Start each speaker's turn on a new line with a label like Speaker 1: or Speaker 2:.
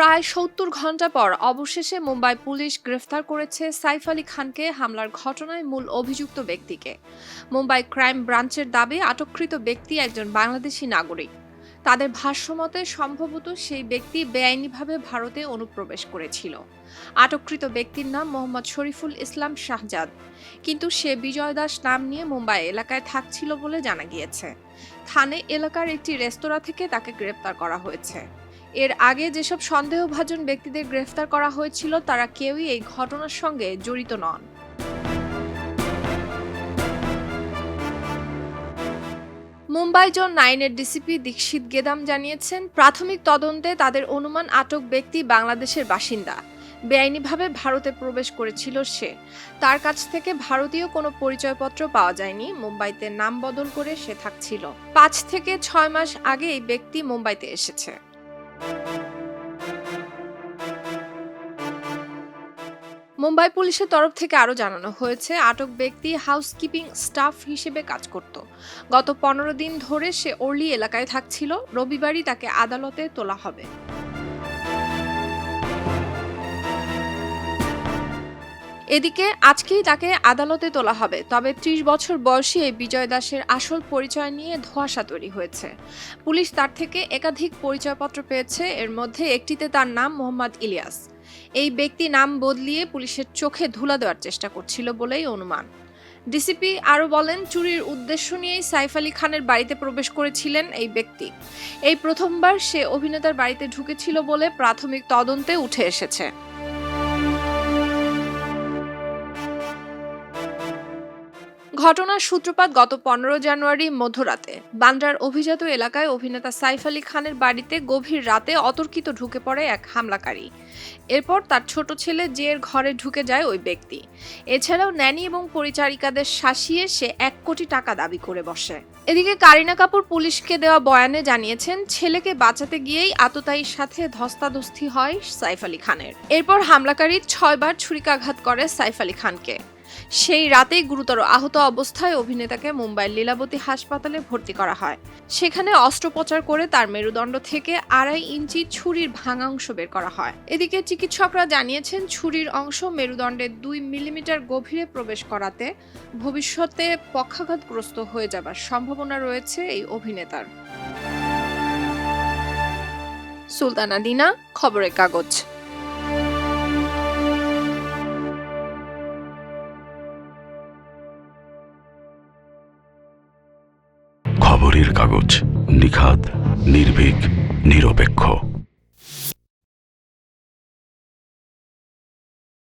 Speaker 1: প্রায় সত্তর ঘণ্টা পর অবশেষে মুম্বাই পুলিশ গ্রেফতার করেছে সাইফ আলী খানকে হামলার ঘটনায় মূল অভিযুক্ত ব্যক্তিকে। মুম্বাই ক্রাইম ব্রাঞ্চের দাবি, আটককৃত ব্যক্তি একজন বাংলাদেশি নাগরিক। তাদের ভাষ্যমতে সম্ভবত সেই ব্যক্তি বেআইনিভাবে ভারতে অনুপ্রবেশ করেছিল। আটককৃত ব্যক্তির নাম মোহাম্মদ শরীফুল ইসলাম শাহজাদ। কিন্তু সে বিজয় দাস নাম নিয়ে মুম্বাই এলাকায় থাকছিল বলে জানা গিয়েছে। থানে এলাকার একটি রেস্তোরাঁ থেকে তাকে গ্রেপ্তার করা হয়েছে। এর আগে যেসব সন্দেহভাজন ব্যক্তিদের গ্রেফতার করা হয়েছিল, তারা কেউই এই ঘটনার সঙ্গে জড়িত নন। মুম্বাই জোন নাইনের ডিসিপি দীক্ষিত গেদাম জানিয়েছেন, প্রাথমিক তদন্তে তাদের অনুমান আটক ব্যক্তি বাংলাদেশের বাসিন্দা। বেআইনিভাবে ভারতে প্রবেশ করেছিল সে। তার কাছ থেকে ভারতীয় কোনো পরিচয়পত্র পাওয়া যায়নি। মুম্বাইতে নাম বদল করে সে থাকছিল। পাঁচ থেকে ছয় মাস আগে এই ব্যক্তি মুম্বাইতে এসেছে। মুম্বাই পুলিশের তরফ থেকে আরও জানানো হয়েছে, আটক ব্যক্তি হাউসকিপিং স্টাফ হিসেবে কাজ করত। গত পনেরো দিন ধরে সে অর্লি এলাকায় থাকছিল। রবিবারই তাকে আদালতে তোলা হবে। এদিকে আজকেই তাকে আদালতে তোলা হবে, তবে ত্রিশ বছর বয়সী এই বিজয় দাসের আসল পরিচয় নিয়ে ধোঁয়াশা তৈরি হয়েছে। পুলিশ তার থেকে একাধিক পরিচয়পত্র পেয়েছে, এর মধ্যে একটিতে তার নাম মোহাম্মদ ইলিয়াস। এই ব্যক্তি নাম বদলিয়ে পুলিশের চোখে ধুলা দেওয়ার চেষ্টা করছিল বলেই অনুমান। ডিসিপি আরও বলেন, চুরির উদ্দেশ্য নিয়েই সাইফ আলী খানের বাড়িতে প্রবেশ করেছিলেন এই ব্যক্তি। এই প্রথমবার সে অভিনেতার বাড়িতে ঢুকেছিল বলে প্রাথমিক তদন্তে উঠে এসেছে। ঘটনার সূত্রপাত গত পনেরো জানুয়ারি মধ্যরাতে। বান্দ্রার অভিজাত এলাকায় অভিনেতা সাইফ আলী খানের বাড়িতে গভীর রাতে অতর্কিত ঢুকে পড়ে এক হামলাকারী। এরপর তার ছোট ছেলে জের ঘরে ঢুকে যায় ওই ব্যক্তি। এছাড়াও ন্যানি এবং পরিচারিকাদের শাসিয়ে সে এক কোটি টাকা দাবি করে বসে। এদিকে কারিনা কাপুর পুলিশকে দেওয়া বয়ানে জানিয়েছেন, ছেলেকে বাঁচাতে গিয়েই আততায়ীর সাথে ধস্তাধস্তি হয় সাইফ আলী খানের। এরপর হামলাকারী ছয়বার ছুরিকাঘাত করে সাইফ আলী খানকে। সেই রাতেই গুরুতর আহত অবস্থায় অভিনেতাকে মুম্বাইয়ের লীলাবতী হাসপাতালে ভর্তি করা হয়। সেখানে অস্ত্রোপচার করে তার মেরুদণ্ড থেকে আড়াই ইঞ্চি ছুরির ভাঙা অংশ বের করা হয়। এদিকে চিকিৎসকরা জানিয়েছেন, ছুরির অংশ মেরুদণ্ডের দুই মিলিমিটার গভীরে প্রবেশ করাতে ভবিষ্যতে পক্ষাঘাতগ্রস্ত হয়ে যাবার সম্ভাবনা রয়েছে এই অভিনেতার। সুলতানা দিনা, খবরের কাগজ।
Speaker 2: কাগজ নিখাত নির্ভীক নিরব